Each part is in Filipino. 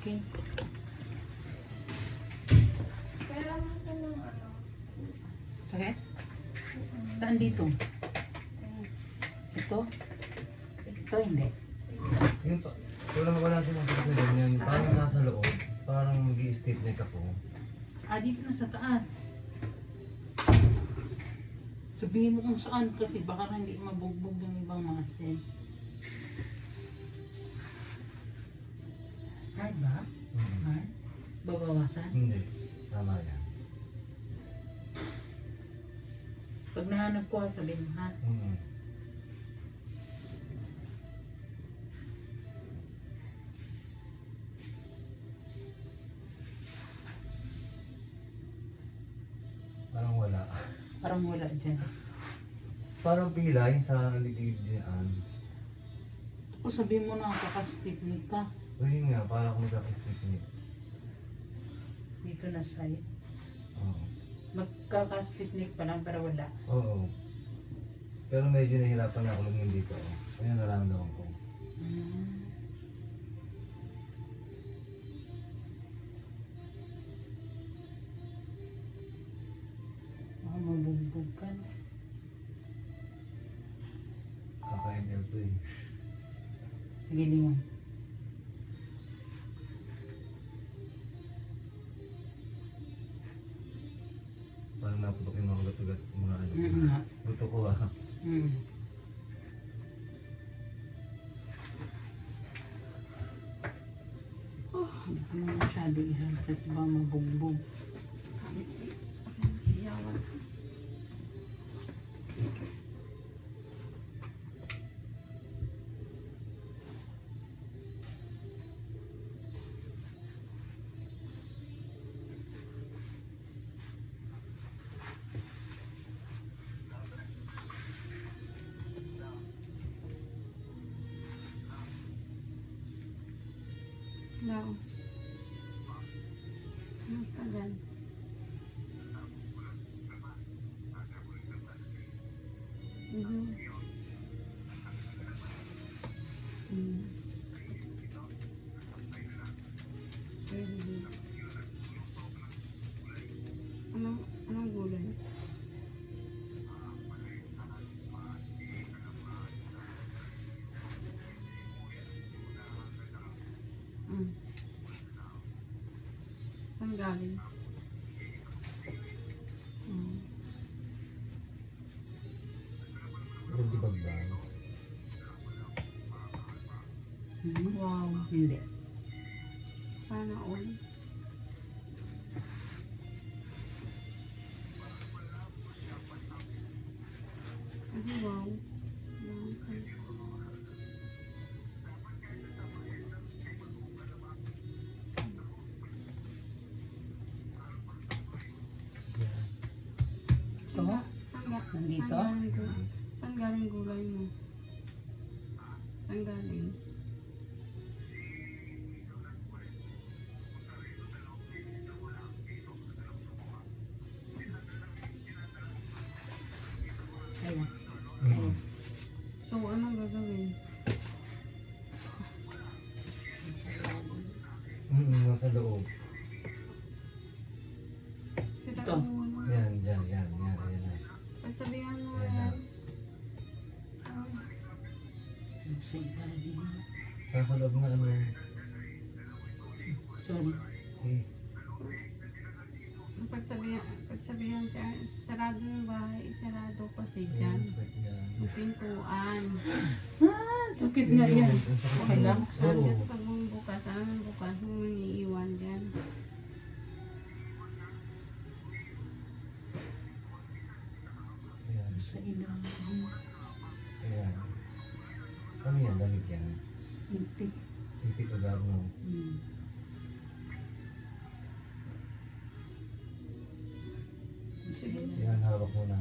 Okay. Kailangan ko ng ano. Sakit? Saan dito? Ito? Ito hindi. Yung wala wala masakit na ganyan. Parang nasa loob. Parang mag-i-stiff neck ako. Ah, dito na sa taas. Sabihin mo kung saan kasi baka hindi mabugbog yung ibang muscle. Hard ba? Babawasan? Hindi. Tama yan. Pag nahanap ko, sabihin mo ha. Hmm. Parang wala. Parang wala dyan. Parang pila yung sa ligid dyan. O sabihin mo na kakastipnik ka. O yun nga, parang ako magkaka-stiff neck. Dito na side. Oo. Magkakastipnik pa lang pero wala. Oo. Pero medyo nahirapan na ako lumingin dito. Ayun naramdaman ko. Ah. Baka mabugbog ka. no? Kaka-ML to eh. Sige, lingon. Masyado ihal kasi ba mabugbog. No. Mhm. Anong, anong gulay? Mm. Saan galing? Mm. Rudy Bagbang. Hmm? Wow. Hindi. Sana all. Ay, wow. Ito? Nandito? Saan galing gulay mo? Saan galing? Nasa loob. Ito. na. Yan, yan, yan, yan, yan. yan. Pagsabihan mo Ayan yan. Sa ilalim mo. Nasa loob na ano. Sorry. Eh, Pagsabihan, pagsabihan siya, sarado yung bahay, sarado kasi yan, dyan. yan. Yung pintuan. Ah, sakit nga yan. Okay lang? Oo. Ano yung bukas, mo iiwan dyan. Ayan, Sa ilalim. ayan. Ano yan? Lamig yan. Intik. Ipit agad mo. Hmm. Sige. Yan, hawak mo na.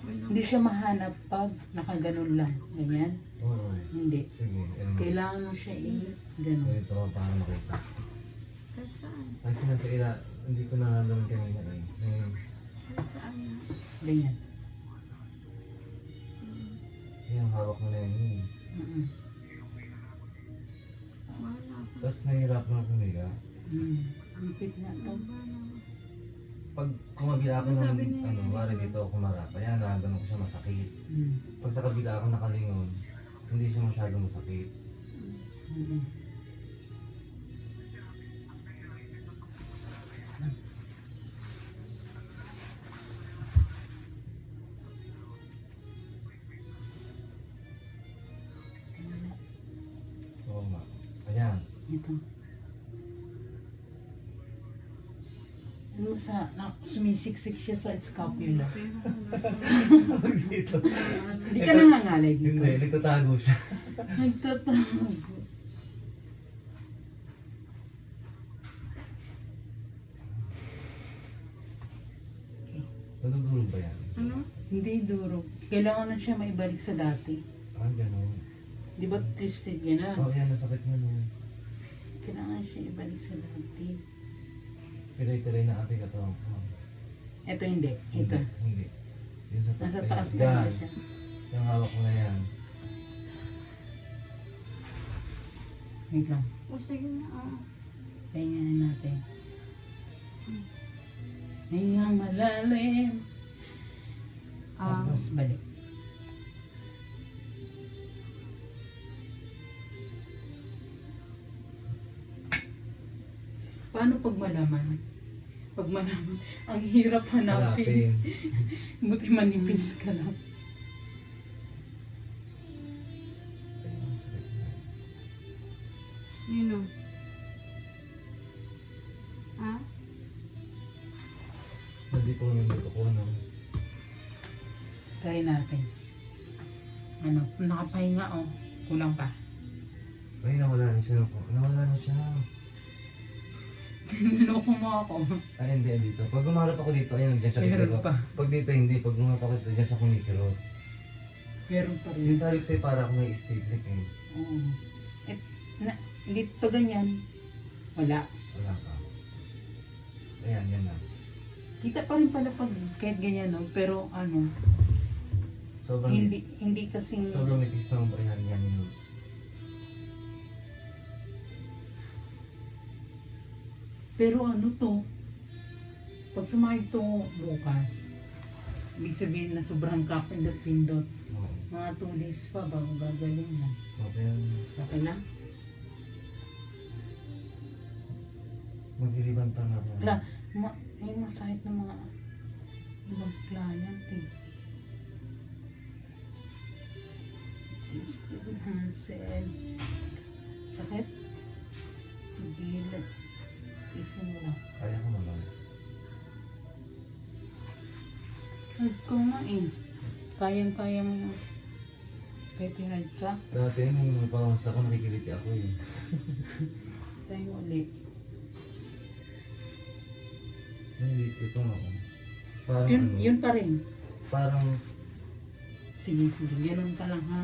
Hindi siya mahanap pag nakaganon lang. Ganyan. Oo. Hindi. Sige. Ano, Kailangan mo siya i-ganon. ganito para makita. Kahit saan. Kasi nasa ila, hindi ko nararamdaman kanina eh. Ngayon, Kahit saan na. Ganyan. Mm. yan, hawak mo na yun. eh. Mm-mm. Tapos nahihirapan ako humiga. Hmm. Lupit nga to. Pag kumabila ako ng, ano, wari dito ako kumarap, kaya naramdaman ko siya masakit. Hmm. Pag sa kabila ako nakalingon, hindi siya masyadong masakit. Hmm. Oo nga. Ayan. Ito. Ano sa, na, sumisiksik siya sa scapula. dito. Hindi ka nangangalay dito. Hindi, nagtatago siya. Nagtatago. Nadudulog ba yan? Ano? Hindi durog. Kailangan na siya maibalik sa dati. Ah, gano'n. Di ba twisted yan na? Oo, oh, yan, nasakit na nun. Kailangan siya ibalik sa dati. Pilay-pilay na ate ka to. Oh. Ito hindi. Ito. Hindi, hindi. Yun sa Nasa taas na siya. Yung hawak ko na yan. Wait lang. O sige na. ah. Pahingahan natin. Hingang malalim. Ah. Tapos balik. Paano pag malaman? Pag malaman, ang hirap hanapin. Buti manipis ka lang. Na. Nino? Ha? Hindi ko luto ko, ano. Try natin. Ano, nakapahinga oh. Kulang pa. Ay, nawala na siya. Nawala na siya. Niloko mo ako. Ay, hindi, dito. Pag gumarap ako dito, ayun, dyan siya Meron kumikirot. pa. Pag dito, hindi. Pag gumarap ako dito, dyan siya kumikirot. Meron pa rin. Yung sabi ko sa'yo, para ako may stick eh. Oo. Et, na, hindi pa ganyan. Wala. Wala ka. Ayan, yan na. Kita pa rin pala pag kahit ganyan no. Pero ano, Sobrang, hindi hindi kasing sobrang nipis ng ayan, yan yun. Pero ano to? Pag sumakit to bukas ibig sabihin na sobrang kapindot-pindot. Mga 2 days pa bago gagaling na Okay. Okay lang Mag-iriban pa na. Kla, ma, ay masakit ng mga ibang client eh. Twisted Hansel. Sakit? Gilid tisin mo lang Kaya ko naman. Hard ko eh. Kayang-kaya mo yung kahit hard ka. Dati, nung pangamaster ako, nakikiliti ako eh. Tayo ulit. Nakikiliti ako. Parang Yun, ano, yun pa rin. parang Sige, sige. Ganun ka lang ha.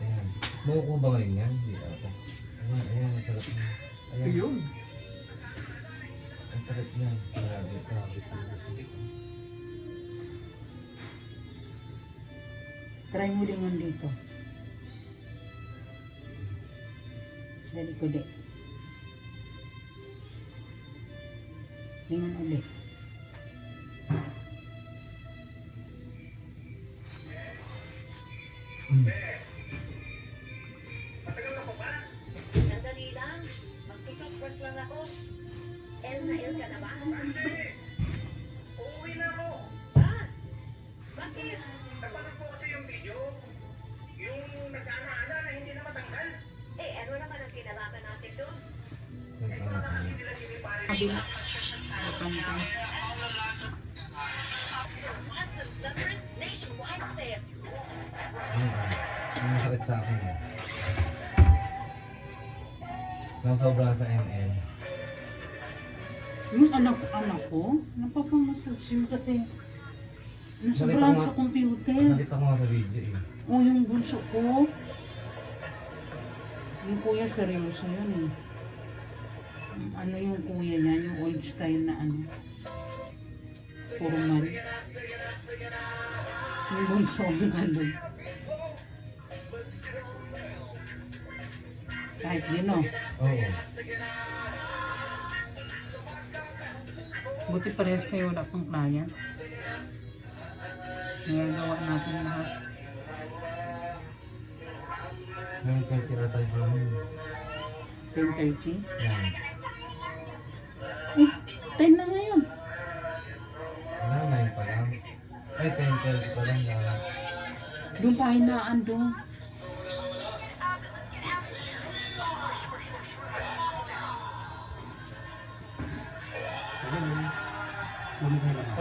Ayan. Mauuko ba ngayon yan? Hindi ata. Ayan, ayan, ang sarap niya. Ayan. Ang sakit niya. Grabe, grabe. Try mo lingon dito. Dali ko di. Lingon ulit. L na L ka na ba? Uuwi na ako. Ha? Bakit? Napanood ko kasi yung video. Yung nagkaana-ana na hindi na matanggal. Eh, ano naman ang kinalaman natin doon? Eh, baka na kasi nila kinipari. Sabi. Watson's Numbers Nationwide Sale. Ang masakit sa akin eh. Nang sobrang sa ML. Yung anak ko, anak ko, napapamassage yun kasi nasobrahan ko sa computer. Nakita ko nga sa video eh. O yung bunso ko. Yung kuya seryoso yun eh. Ano yung kuya niya, yung old style na ano. Formal. Yung bunso ang ano. Kahit yun o. Oo. Buti parehas kayo wala pang client. Nagagawa natin lahat. Ngayon kayo tira tayo namin. 10.30. Yan. Eh, 10 na ngayon. Wala, 9 pa lang. Ay, 10, 12 pa lang. Doon pa hinaan doon.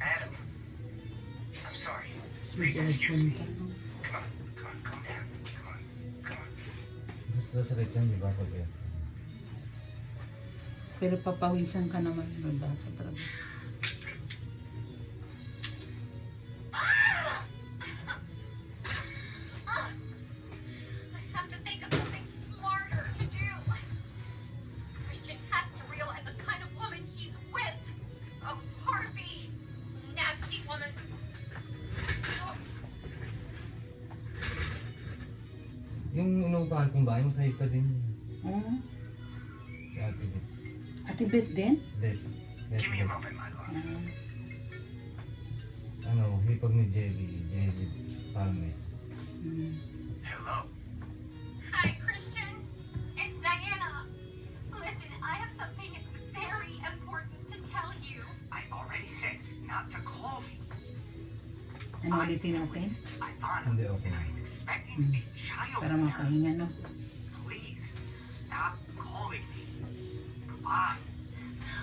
Adam, I'm sorry. Please excuse me. Come on, come on, calm down. Come on, come on. Gusto sa yan, di ba? Pag yan. Pero papawisan ka naman dahil sa trabaho. Kong bahay, masayista din. Oo. Si Ate Beth. Ate Beth din? Beth. Beth, Give me a moment, my love. Ah, Ano, hipag ni Jelly. Jelly Palmes. mm. Hello. Hi, Christian. It's Diana. Listen, I have something very important to tell you. I already said not to call me. Ano ulitin natin? Ivana, Hindi, okay. I'm expecting a child. Para now. mapahinga, no? Please stop calling me. Goodbye.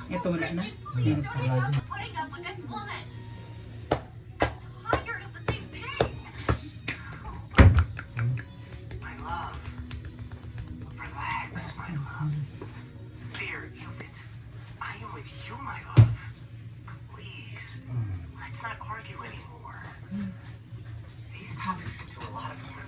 Ito wala na. Please Wala. don't Wala have din. putting up with this woman. I'm tired of the same thing. Hmm? My love. Relax, my love. Dear Yuvit, I am with you, my love. Please, let's not argue anymore. topics into a lot of more.